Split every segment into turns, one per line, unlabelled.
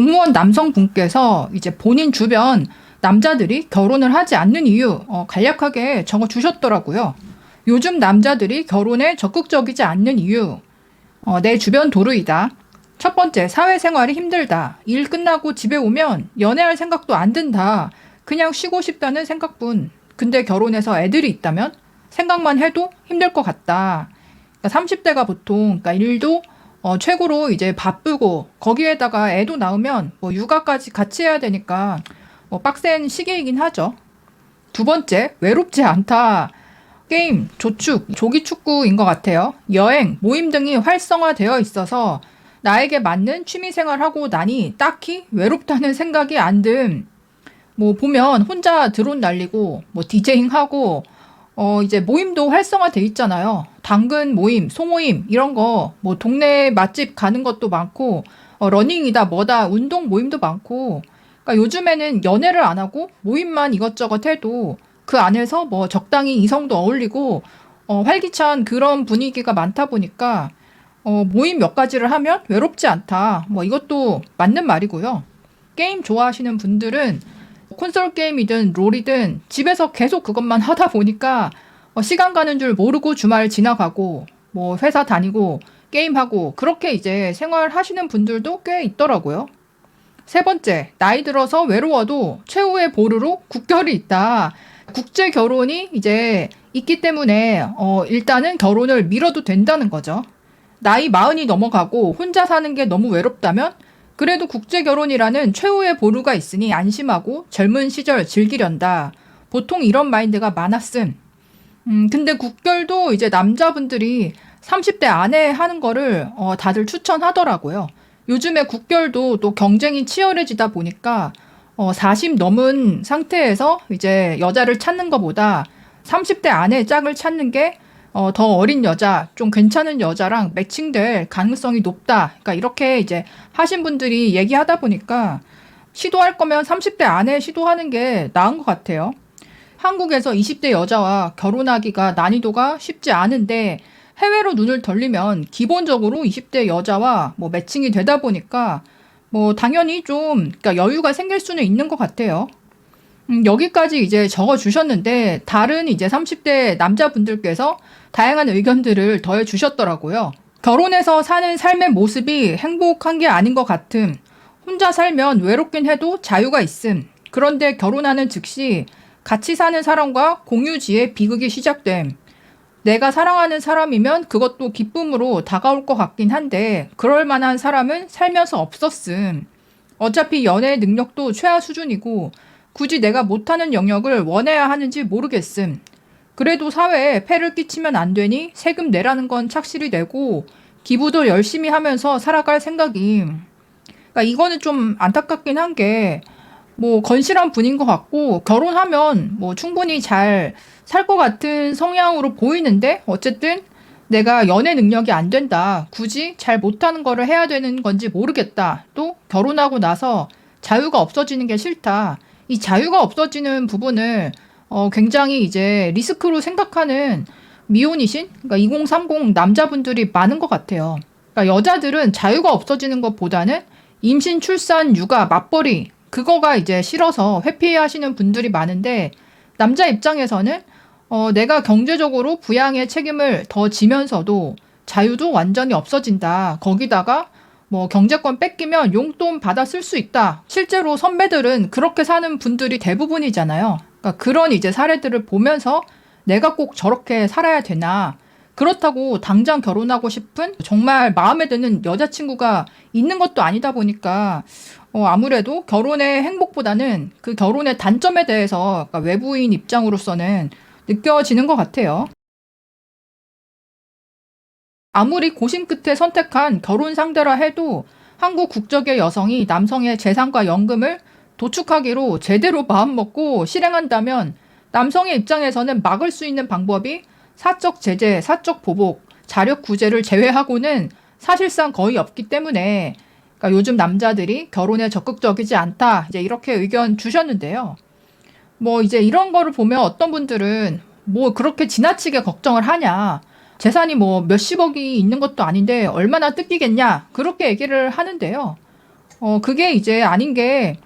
공무원 남성분께서 이제 본인 주변 남자들이 결혼을 하지 않는 이유 어, 간략하게 적어 주셨더라고요. 요즘 남자들이 결혼에 적극적이지 않는 이유 어, 내 주변 도루이다. 첫 번째 사회생활이 힘들다. 일 끝나고 집에 오면 연애할 생각도 안 든다. 그냥 쉬고 싶다는 생각뿐. 근데 결혼해서 애들이 있다면 생각만 해도 힘들 것 같다. 그러니까 30대가 보통 그러니까 일도 어, 최고로 이제 바쁘고 거기에다가 애도 낳으면 뭐 육아까지 같이 해야 되니까 뭐 빡센 시기이긴 하죠. 두 번째 외롭지 않다. 게임, 조축, 조기 축구인 것 같아요. 여행, 모임 등이 활성화되어 있어서 나에게 맞는 취미 생활하고 나니 딱히 외롭다는 생각이 안 듦. 뭐 보면 혼자 드론 날리고 뭐 디제잉 하고 어 이제 모임도 활성화돼 있잖아요. 당근 모임, 소모임 이런 거 뭐 동네 맛집 가는 것도 많고 어 러닝이다 뭐다 운동 모임도 많고 그러니까 요즘에는 연애를 안 하고 모임만 이것저것 해도 그 안에서 뭐 적당히 이성도 어울리고 어 활기찬 그런 분위기가 많다 보니까 어 모임 몇 가지를 하면 외롭지 않다. 뭐 이것도 맞는 말이고요. 게임 좋아하시는 분들은 콘솔 게임이든 롤이든 집에서 계속 그것만 하다 보니까 어, 시간 가는 줄 모르고 주말 지나가고 뭐 회사 다니고 게임하고 그렇게 이제 생활하시는 분들도 꽤 있더라고요. 세 번째, 나이 들어서 외로워도 최후의 보루로 국결이 있다. 국제 결혼이 이제 있기 때문에 어, 일단은 결혼을 미뤄도 된다는 거죠. 나이 마흔이 넘어가고 혼자 사는 게 너무 외롭다면 그래도 국제 결혼이라는 최후의 보루가 있으니 안심하고 젊은 시절 즐기련다. 보통 이런 마인드가 많았음. 음, 근데 국결도 이제 남자분들이 30대 안에 하는 거를 어, 다들 추천하더라고요. 요즘에 국결도 또 경쟁이 치열해지다 보니까 어, 40 넘은 상태에서 이제 여자를 찾는 것보다 30대 안에 짝을 찾는 게 어, 더 어린 여자, 좀 괜찮은 여자랑 매칭될 가능성이 높다. 그러니까 이렇게 이제 하신 분들이 얘기하다 보니까 시도할 거면 30대 안에 시도하는 게 나은 것 같아요. 한국에서 20대 여자와 결혼하기가 난이도가 쉽지 않은데 해외로 눈을 돌리면 기본적으로 20대 여자와 뭐 매칭이 되다 보니까 뭐 당연히 좀 그러니까 여유가 생길 수는 있는 것 같아요. 음, 여기까지 이제 적어 주셨는데 다른 이제 30대 남자분들께서 다양한 의견들을 더해 주셨더라고요. 결혼해서 사는 삶의 모습이 행복한 게 아닌 것 같음. 혼자 살면 외롭긴 해도 자유가 있음. 그런데 결혼하는 즉시 같이 사는 사람과 공유지의 비극이 시작됨. 내가 사랑하는 사람이면 그것도 기쁨으로 다가올 것 같긴 한데 그럴 만한 사람은 살면서 없었음. 어차피 연애 능력도 최하 수준이고 굳이 내가 못하는 영역을 원해야 하는지 모르겠음. 그래도 사회에 폐를 끼치면 안 되니 세금 내라는 건 착실히 내고 기부도 열심히 하면서 살아갈 생각임. 그러니까 이거는 좀 안타깝긴 한 게 뭐 건실한 분인 것 같고 결혼하면 뭐 충분히 잘 살 것 같은 성향으로 보이는데 어쨌든 내가 연애 능력이 안 된다. 굳이 잘 못하는 거를 해야 되는 건지 모르겠다. 또 결혼하고 나서 자유가 없어지는 게 싫다. 이 자유가 없어지는 부분을 어, 굉장히 이제 리스크로 생각하는 미혼이신 그러니까 2030 남자분들이 많은 것 같아요. 그러니까 여자들은 자유가 없어지는 것보다는 임신, 출산, 육아, 맞벌이 그거가 이제 싫어서 회피하시는 분들이 많은데 남자 입장에서는 어, 내가 경제적으로 부양의 책임을 더 지면서도 자유도 완전히 없어진다. 거기다가 뭐 경제권 뺏기면 용돈 받아 쓸 수 있다. 실제로 선배들은 그렇게 사는 분들이 대부분이잖아요. 그러니까 그런 이제 사례들을 보면서 내가 꼭 저렇게 살아야 되나. 그렇다고 당장 결혼하고 싶은 정말 마음에 드는 여자친구가 있는 것도 아니다 보니까 어, 아무래도 결혼의 행복보다는 그 결혼의 단점에 대해서 그러니까 외부인 입장으로서는 느껴지는 것 같아요. 아무리 고심 끝에 선택한 결혼 상대라 해도 한국 국적의 여성이 남성의 재산과 연금을 도축하기로 제대로 마음먹고 실행한다면 남성의 입장에서는 막을 수 있는 방법이 사적 제재, 사적 보복, 자력 구제를 제외하고는 사실상 거의 없기 때문에 그러니까 요즘 남자들이 결혼에 적극적이지 않다. 이제 이렇게 의견 주셨는데요. 뭐 이제 이런 거를 보면 어떤 분들은 뭐 그렇게 지나치게 걱정을 하냐. 재산이 뭐 몇십억이 있는 것도 아닌데 얼마나 뜯기겠냐. 그렇게 얘기를 하는데요. 어, 그게 이제 아닌 게,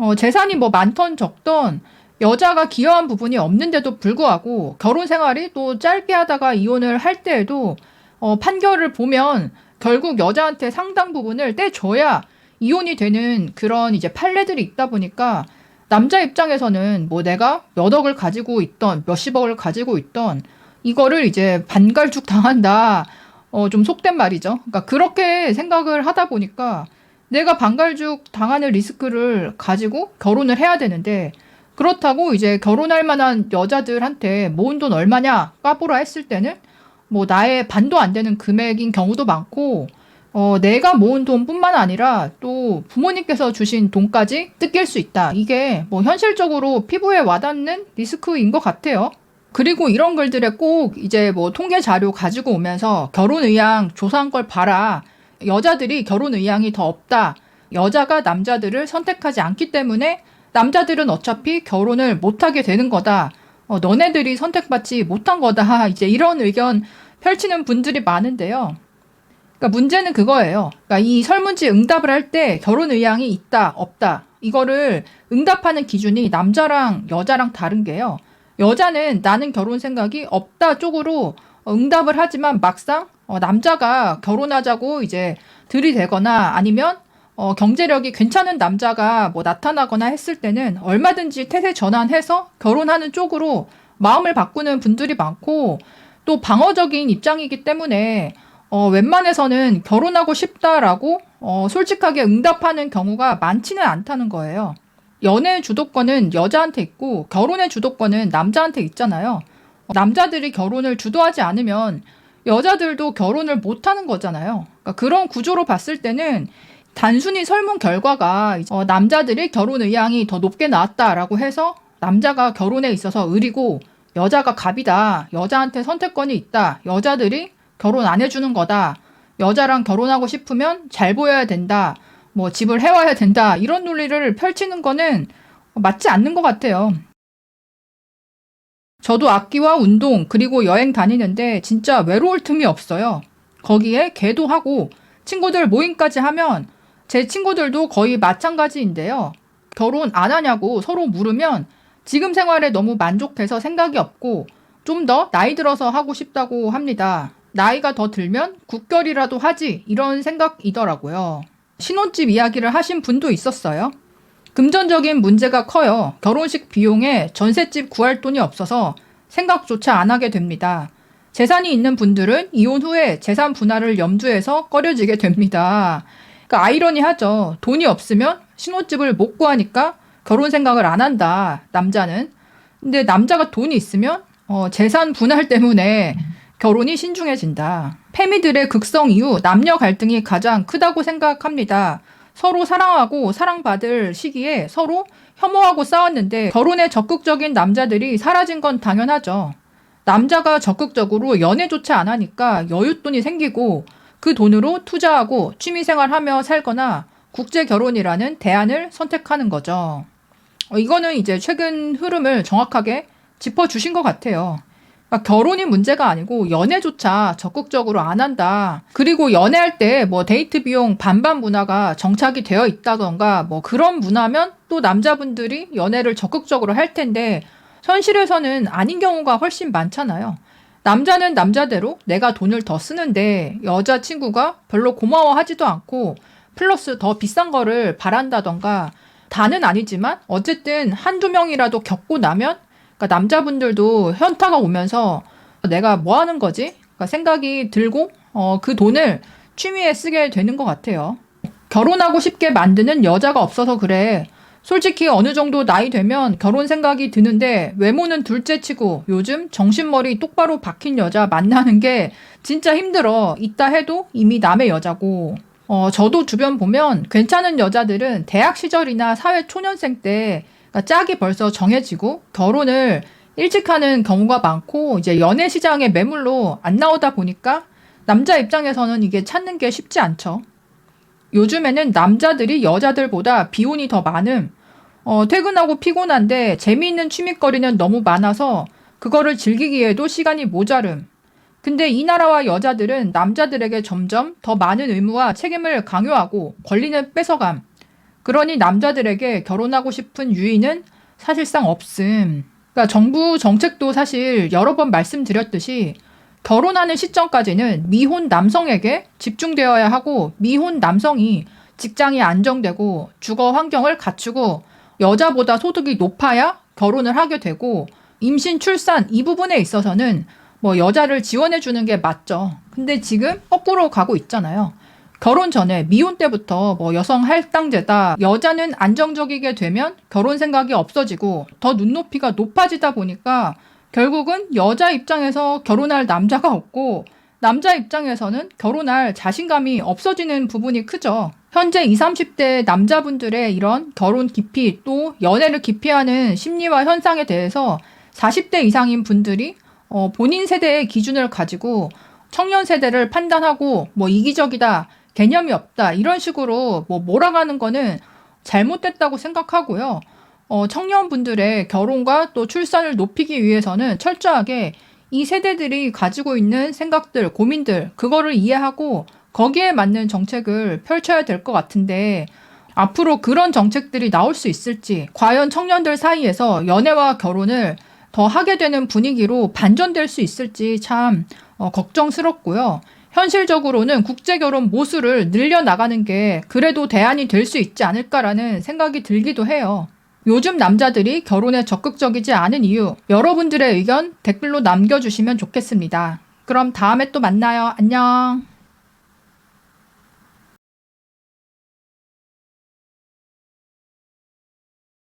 어, 재산이 뭐 많던 적던 여자가 기여한 부분이 없는데도 불구하고 결혼 생활이 또 짧게 하다가 이혼을 할 때에도 어, 판결을 보면 결국 여자한테 상당 부분을 떼줘야 이혼이 되는 그런 이제 판례들이 있다 보니까 남자 입장에서는 뭐 내가 몇 억을 가지고 있던 몇십억을 가지고 있던 이거를 이제 반갈죽 당한다. 어, 좀 속된 말이죠. 그러니까 그렇게 생각을 하다 보니까 내가 반갈죽 당하는 리스크를 가지고 결혼을 해야 되는데 그렇다고 이제 결혼할 만한 여자들한테 모은 돈 얼마냐 까보라 했을 때는 뭐 나의 반도 안 되는 금액인 경우도 많고 어, 내가 모은 돈뿐만 아니라 또 부모님께서 주신 돈까지 뜯길 수 있다. 이게 뭐 현실적으로 피부에 와닿는 리스크인 것 같아요. 그리고 이런 글들에 꼭 이제 뭐 통계 자료 가지고 오면서 결혼 의향 조사한 걸 봐라. 여자들이 결혼 의향이 더 없다. 여자가 남자들을 선택하지 않기 때문에 남자들은 어차피 결혼을 못하게 되는 거다. 어, 너네들이 선택받지 못한 거다. 이제 이런 의견 펼치는 분들이 많은데요. 그러니까 문제는 그거예요. 그러니까 이 설문지 응답을 할 때 결혼 의향이 있다, 없다. 이거를 응답하는 기준이 남자랑 여자랑 다른 게요. 여자는 나는 결혼 생각이 없다 쪽으로 응답을 하지만 막상 어, 남자가 결혼하자고 이제 들이대거나 아니면 어, 경제력이 괜찮은 남자가 뭐 나타나거나 했을 때는 얼마든지 태세 전환해서 결혼하는 쪽으로 마음을 바꾸는 분들이 많고 또 방어적인 입장이기 때문에 어, 웬만해서는 결혼하고 싶다라고 어, 솔직하게 응답하는 경우가 많지는 않다는 거예요. 연애 주도권은 여자한테 있고 결혼의 주도권은 남자한테 있잖아요. 남자들이 결혼을 주도하지 않으면 여자들도 결혼을 못 하는 거잖아요. 그러니까 그런 구조로 봤을 때는 단순히 설문 결과가 어, 남자들이 결혼 의향이 더 높게 나왔다라고 해서 남자가 결혼에 있어서 의리고 여자가 갑이다. 여자한테 선택권이 있다. 여자들이 결혼 안 해주는 거다. 여자랑 결혼하고 싶으면 잘 보여야 된다. 뭐 집을 해와야 된다. 이런 논리를 펼치는 거는 맞지 않는 것 같아요. 저도 악기와 운동 그리고 여행 다니는데 진짜 외로울 틈이 없어요. 거기에 개도 하고 친구들 모임까지 하면 제 친구들도 거의 마찬가지인데요. 결혼 안 하냐고 서로 물으면 지금 생활에 너무 만족해서 생각이 없고 좀 더 나이 들어서 하고 싶다고 합니다. 나이가 더 들면 국결이라도 하지 이런 생각이더라고요. 신혼집 이야기를 하신 분도 있었어요. 금전적인 문제가 커요. 결혼식 비용에 전셋집 구할 돈이 없어서 생각조차 안 하게 됩니다. 재산이 있는 분들은 이혼 후에 재산 분할을 염두에서 꺼려지게 됩니다. 그러니까 아이러니하죠. 돈이 없으면 신혼집을 못 구하니까 결혼 생각을 안 한다. 남자는. 근데 남자가 돈이 있으면 어, 재산 분할 때문에 결혼이 신중해진다. 페미들의 극성 이후 남녀 갈등이 가장 크다고 생각합니다. 서로 사랑하고 사랑받을 시기에 서로 혐오하고 싸웠는데 결혼에 적극적인 남자들이 사라진 건 당연하죠. 남자가 적극적으로 연애조차 안 하니까 여윳돈이 생기고 그 돈으로 투자하고 취미생활하며 살거나 국제 결혼이라는 대안을 선택하는 거죠. 어, 이거는 이제 최근 흐름을 정확하게 짚어주신 것 같아요. 결혼이 문제가 아니고 연애조차 적극적으로 안 한다. 그리고 연애할 때 뭐 데이트 비용 반반 문화가 정착이 되어 있다던가 뭐 그런 문화면 또 남자분들이 연애를 적극적으로 할 텐데 현실에서는 아닌 경우가 훨씬 많잖아요. 남자는 남자대로 내가 돈을 더 쓰는데 여자친구가 별로 고마워하지도 않고 플러스 더 비싼 거를 바란다던가 다는 아니지만 어쨌든 한두 명이라도 겪고 나면 그러니까 남자분들도 현타가 오면서 내가 뭐 하는 거지? 그러니까 생각이 들고 어, 그 돈을 취미에 쓰게 되는 것 같아요. 결혼하고 싶게 만드는 여자가 없어서 그래. 솔직히 어느 정도 나이 되면 결혼 생각이 드는데 외모는 둘째 치고 요즘 정신머리 똑바로 박힌 여자 만나는 게 진짜 힘들어. 있다 해도 이미 남의 여자고. 어, 저도 주변 보면 괜찮은 여자들은 대학 시절이나 사회 초년생 때 그러니까 짝이 벌써 정해지고 결혼을 일찍 하는 경우가 많고 이제 연애 시장의 매물로 안 나오다 보니까 남자 입장에서는 이게 찾는 게 쉽지 않죠. 요즘에는 남자들이 여자들보다 비혼이 더 많음. 어, 퇴근하고 피곤한데 재미있는 취미거리는 너무 많아서 그거를 즐기기에도 시간이 모자름. 근데 이 나라와 여자들은 남자들에게 점점 더 많은 의무와 책임을 강요하고 권리는 뺏어감. 그러니 남자들에게 결혼하고 싶은 유인은 사실상 없음. 그러니까 정부 정책도 사실 여러 번 말씀드렸듯이 결혼하는 시점까지는 미혼 남성에게 집중되어야 하고 미혼 남성이 직장이 안정되고 주거 환경을 갖추고 여자보다 소득이 높아야 결혼을 하게 되고 임신 출산 이 부분에 있어서는 뭐 여자를 지원해 주는 게 맞죠. 근데 지금 거꾸로 가고 있잖아요. 결혼 전에 미혼 때부터 뭐 여성 할당제다 여자는 안정적이게 되면 결혼 생각이 없어지고 더 눈높이가 높아지다 보니까 결국은 여자 입장에서 결혼할 남자가 없고 남자 입장에서는 결혼할 자신감이 없어지는 부분이 크죠. 현재 20, 30대 남자분들의 이런 결혼 기피 또 연애를 기피하는 심리와 현상에 대해서 40대 이상인 분들이 어, 본인 세대의 기준을 가지고 청년 세대를 판단하고 뭐 이기적이다, 개념이 없다 이런 식으로 뭐 몰아가는 거는 잘못됐다고 생각하고요. 어, 청년분들의 결혼과 또 출산을 높이기 위해서는 철저하게 이 세대들이 가지고 있는 생각들, 고민들, 그거를 이해하고 거기에 맞는 정책을 펼쳐야 될 것 같은데 앞으로 그런 정책들이 나올 수 있을지, 과연 청년들 사이에서 연애와 결혼을 더 하게 되는 분위기로 반전될 수 있을지 참 어, 걱정스럽고요. 현실적으로는 국제 결혼 모수를 늘려나가는 게 그래도 대안이 될 수 있지 않을까라는 생각이 들기도 해요. 요즘 남자들이 결혼에 적극적이지 않은 이유, 여러분들의 의견 댓글로 남겨주시면 좋겠습니다. 그럼 다음에 또 만나요. 안녕.